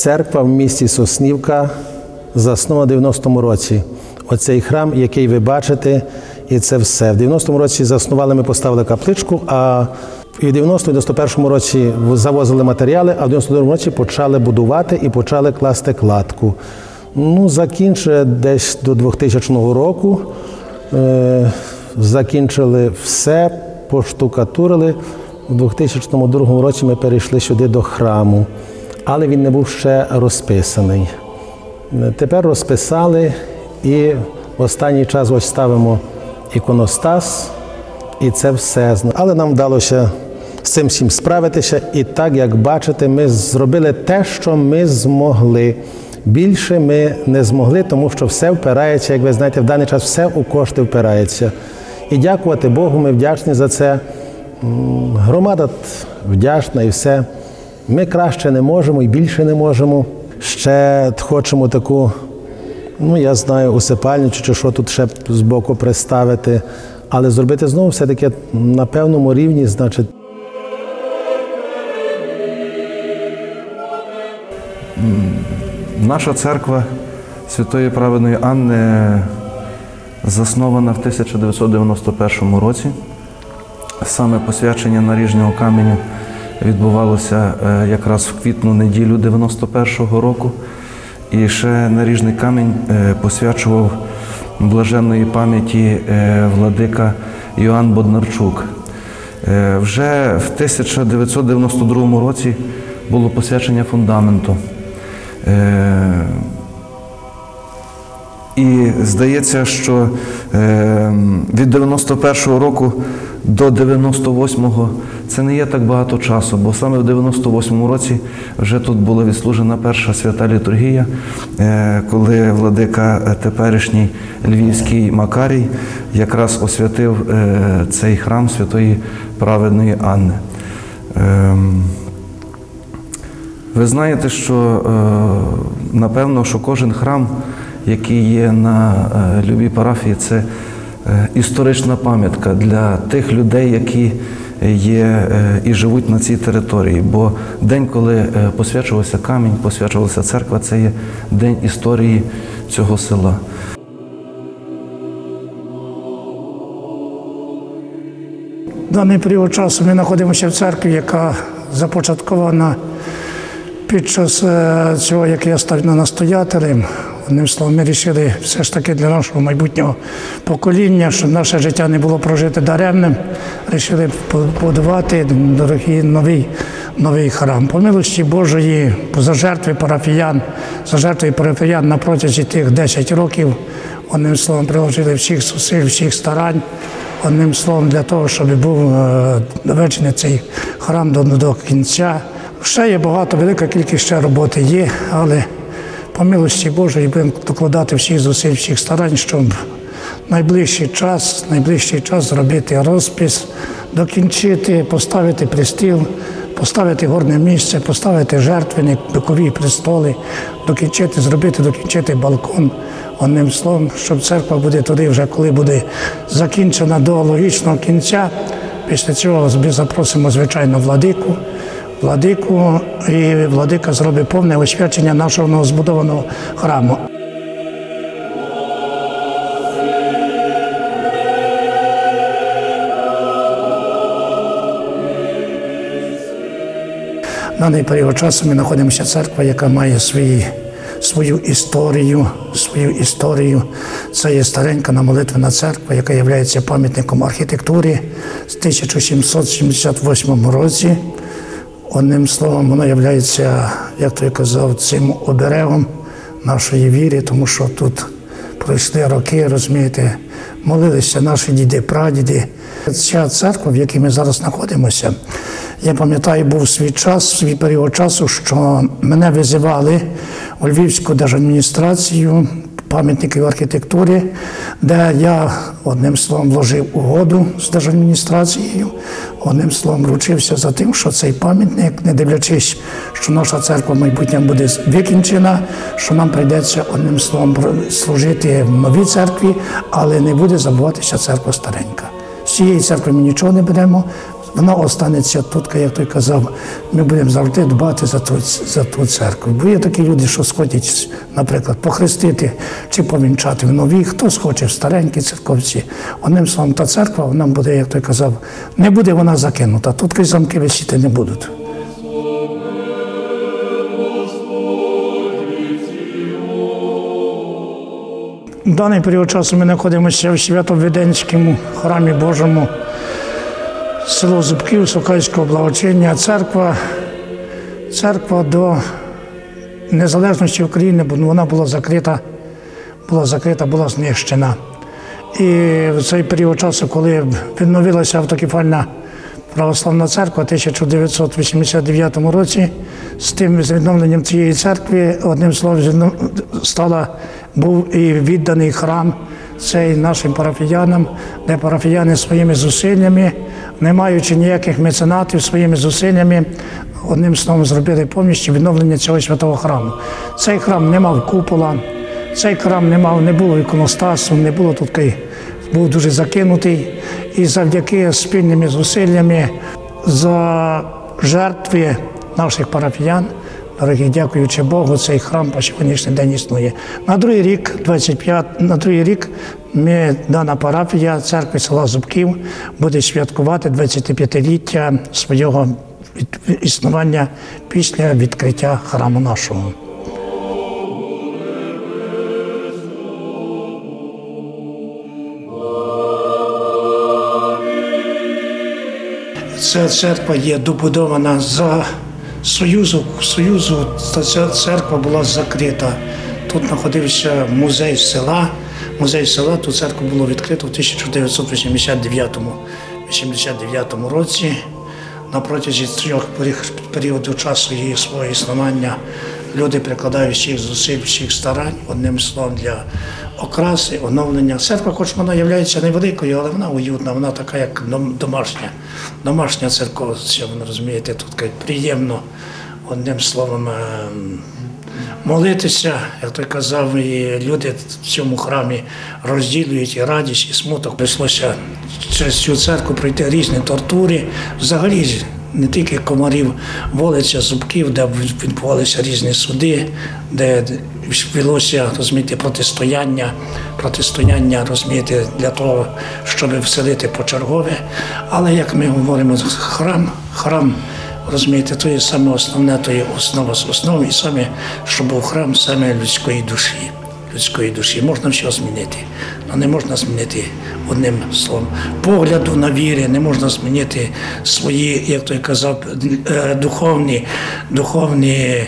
Церква в місті Соснівка заснована в 90-му році. Оцей храм, який ви бачите, і це все. В 90-му році заснували, ми поставили капличку, а в 90-91-му році завозили матеріали, а в 92-му році почали будувати і почали класти кладку. Ну, закінчили десь до 2000 року. Е, закінчили все, поштукатурили. У 2002 році ми перейшли сюди до храму, але він не був ще розписаний. Тепер розписали і в останній час ось ставимо іконостас, і це все. Але нам вдалося з цим всім справитися. І так, як бачите, ми зробили те, що ми змогли. Більше ми не змогли, тому що все впирається, як ви знаєте, в даний час все у кошти впирається. І дякувати Богу, ми вдячні за це. Громада вдячна і все. Ми краще не можемо і більше не можемо. Ще хочемо таку, ну я знаю, усипальничу чи що тут ще збоку приставити, але зробити знову все-таки на певному рівні, значить. Наша церква Святої Праведної Анни заснована в 1991 році. Саме посвячення наріжнього каменю відбувалося е, якраз в квітну неділю 91-го року. І ще наріжний камінь е, посвячував блаженної пам'яті е, владика Йоанн Боднарчук. Вже в 1992 році було посвячення фундаменту. І здається, що від 91-го року до 98-го це не є так багато часу, бо саме в 98-му році вже тут була відслужена перша свята літургія, е, коли владика е, теперішній Львівський Макарій якраз освятив е, цей храм святої праведної Анни. Ем, ви знаєте, що напевно, що кожен храм, який є на любій парафії, це історична пам'ятка для тих людей, які є е, і живуть на цій території. Бо день, коли е, посвячувався камінь, посвячувалася церква, це є день історії цього села. Даний період часу ми знаходимося в церкві, яка започаткована під час е, цього, як я став настоятелем. Одним словом, ми вирішили все ж таки для нашого майбутнього покоління, щоб наше життя не було прожите даремним. Рішили побудувати дорогий новий, новий храм. По милості Божої, за жертви парафіян, за жертви парафіян на протязі тих 10 років, одним словом, приложили всіх зусиль, всіх старань. Одним словом, для того, щоб був е, доведений цей храм до, до кінця. Ще є багато, велика кількість ще роботи є, але по милості Божої будемо докладати всіх зусиль, всіх старань, щоб найближчий час, найближчий час зробити розпис, докінчити, поставити пристіл, поставити горне місце, поставити жертвенник, бокові престоли, докінчити, зробити, докінчити балкон. Одним словом, щоб церква буде туди, вже коли буде закінчена до логічного кінця. Після цього ми запросимо, звичайно, владику. Владику, і владика зробить повне освячення нашого новозбудованого храму. В даний період часу ми знаходимося в церкві, яка має свої, свою історію. Свою історію. Це є старенька молитвена церква, яка є пам'ятником архітектури з 1778 році. Одним словом, воно є, як то я казав, цим оберегом нашої віри, тому що тут пройшли роки, розумієте, молилися наші діди, прадіди. Ця церква, в якій ми зараз знаходимося, я пам'ятаю, був свій час, свій період часу, що мене визивали у Львівську держадміністрацію пам'ятників архітектури, де я одним словом вложив угоду з держадміністрацією, одним словом вручився за тим, що цей пам'ятник, не дивлячись, що наша церква в майбутньому буде викінчена, що нам прийдеться одним словом служити в новій церкві, але не буде забуватися церква старенька. З цієї церкви ми нічого не беремо. Вона останеться тут, як той казав, ми будемо завжди дбати за ту, за ту церкву. Бо є такі люди, що сходять, наприклад, похрестити чи повінчати в новій, хтось хоче в старенькій церковці. Одним словом, та церква, вона буде, як той казав, не буде вона закинута. Тут крізь замки висіти не будуть. В даний період часу ми знаходимося в Свято-Веденському храмі Божому, село Зубків, Сокальського благочиння, церква, церква до незалежності України, бо вона була закрита, була закрита, була знищена. І в цей період часу, коли відновилася автокефальна православна церква в 1989 році, з тим з відновленням цієї церкви, одним словом, стала, був і відданий храм цей нашим парафіянам, де парафіяни своїми зусиллями, не маючи ніяких меценатів, своїми зусиллями, одним словом, зробили повністю відновлення цього святого храму. Цей храм не мав купола, цей храм не мав, не було іконостасу, не було тут був дуже закинутий. І завдяки спільними зусиллями за жертви наших парафіян, дорогі, дякуючи Богу, цей храм по сьогоднішній день існує. На другий рік, 25, на другий рік, ми, дана парафія церкви села Зубків буде святкувати 25-ліття свого існування після відкриття храму нашого. Ця церква є добудована за Союзу. Союзу ця церква була закрита. Тут знаходився музей села. Музей села ту церкву було відкрито в 1989 89 році. На протязі трьох періодів часу її свого існування люди прикладають всіх зусиль, всіх старань, одним словом, для окраси, оновлення. Церква, хоч вона є невеликою, але вона уютна, вона така, як домашня. Домашня церква, ви розумієте, тут приємно, одним словом. ем, молитися, як той казав, і люди в цьому храмі розділюють і радість, і смуток. Прийшлося через цю церкву пройти різні тортури. Взагалі не тільки комарів, волиця, зубків, де відбувалися різні суди, де велося розумієте, протистояння, протистояння розумієте, для того, щоб вселити почергове. Але як ми говоримо, храм, храм Розумієте, то є саме основне, то є основа з основ, і саме, що був храм саме людської душі. Людської душі можна все змінити, але не можна змінити одним словом. Погляду на віри, не можна змінити свої, як той казав, е, духовні, духовні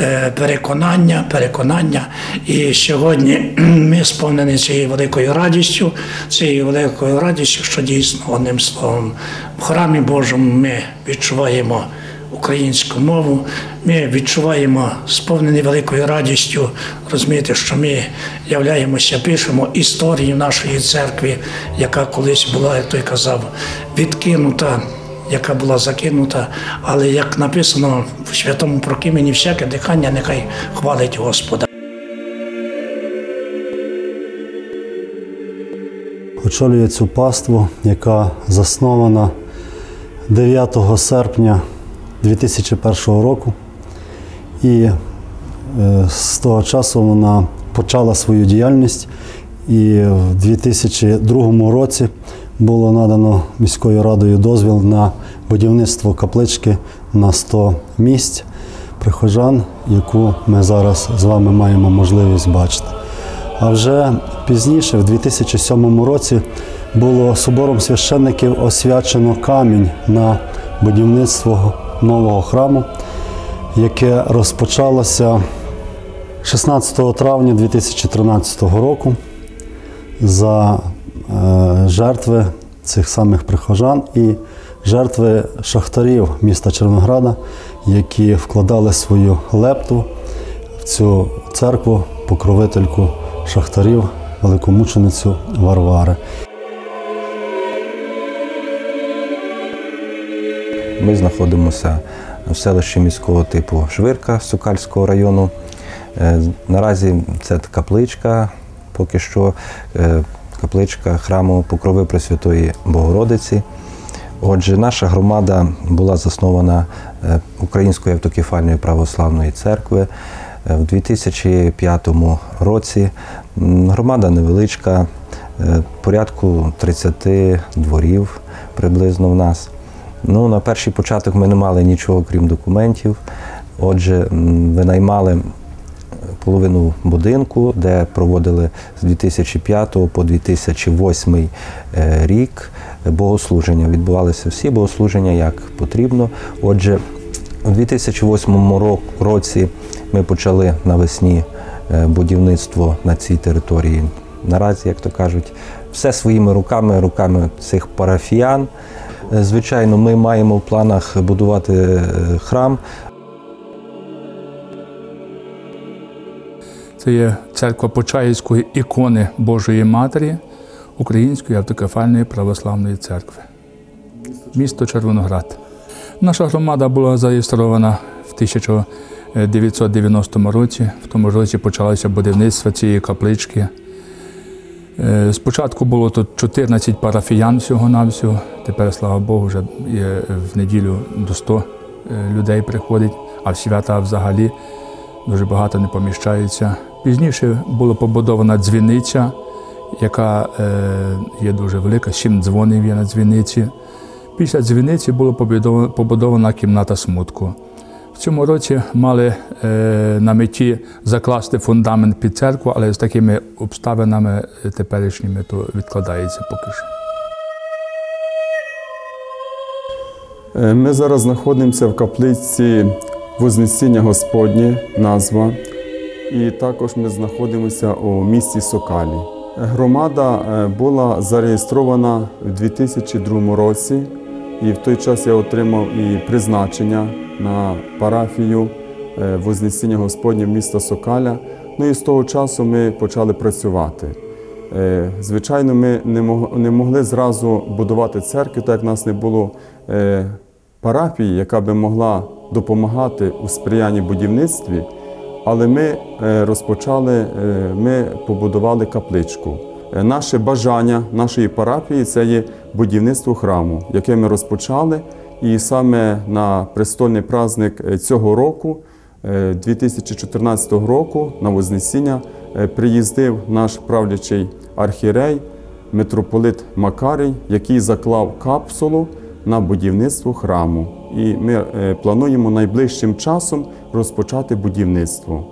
е, переконання, переконання. І сьогодні ми сповнені цією великою радістю, цією великою радістю, що дійсно одним словом в храмі Божому ми відчуваємо українську мову. Ми відчуваємо сповнені великою радістю, розумієте, що ми являємося, пишемо історію нашої церкви, яка колись була, як той казав, відкинута. Яка була закинута, але як написано в святому прокимені, всяке дихання нехай хвалить Господа. очолює цю паству, яка заснована 9 серпня 2001 року. І е, з того часу вона почала свою діяльність. І в 2002 році було надано міською радою дозвіл на будівництво каплички на 100 місць прихожан, яку ми зараз з вами маємо можливість бачити. А вже пізніше, в 2007 році, було собором священників освячено камінь на будівництво нового храму, яке розпочалося 16 травня 2013 року за е, жертви цих самих прихожан і жертви шахтарів міста Червонограда, які вкладали свою лепту в цю церкву, покровительку шахтарів, великомученицю Варвари. Ми знаходимося в селищі міського типу Швирка Сокальського району. Е, Наразі це капличка, поки що е, капличка храму Покрови Пресвятої Богородиці. Отже, наша громада була заснована е, Українською автокефальною православної церкви в 2005 році. Громада невеличка, порядку 30 дворів приблизно в нас. Ну, на перший початок ми не мали нічого крім документів. Отже, винаймали половину будинку, де проводили з 2005 по 2008 е, рік богослуження. Відбувалися всі богослуження як потрібно. Отже, у 2008 році ми почали навесні е, будівництво на цій території. Наразі, як то кажуть, все своїми руками, руками цих парафіян. Е, Звичайно, ми маємо в планах будувати е, храм, Це є церква Почаївської ікони Божої Матері Української автокефальної православної церкви. Місто Червоноград. Наша громада була зареєстрована в 1990 році. В тому році почалося будівництво цієї каплички. Е, Спочатку було тут 14 парафіян всього-навсього. Тепер, слава Богу, вже є в неділю до 100 е, людей приходить, а в свята взагалі дуже багато не поміщається. Пізніше була побудована дзвіниця, яка е, є дуже велика, сім дзвонів є на дзвіниці. Після дзвіниці була побудована кімната смутку. Цьому році мали е, на меті закласти фундамент під церкву, але з такими обставинами е, теперішніми то відкладається поки що. Е, Ми зараз знаходимося в каплиці Вознесіння Господнє, назва, і також ми знаходимося у місті Сокалі. Громада була зареєстрована в 2002 році, і в той час я отримав і призначення на парафію е, Вознесіння Господнє міста Сокаля. Ну і з того часу ми почали працювати. Е, Звичайно, ми не могли зразу будувати церкву, так як в нас не було е, парафії, яка би могла допомагати у сприянні будівництві. Але ми розпочали, ми побудували капличку. Е, Наше бажання нашої парафії це є будівництво храму, яке ми розпочали. І саме на престольний праздник е, цього року, е, 2014 року, на Вознесіння, е, приїздив наш правлячий архірей, митрополит Макарій, який заклав капсулу на будівництво храму. І ми е, плануємо найближчим часом розпочати будівництво.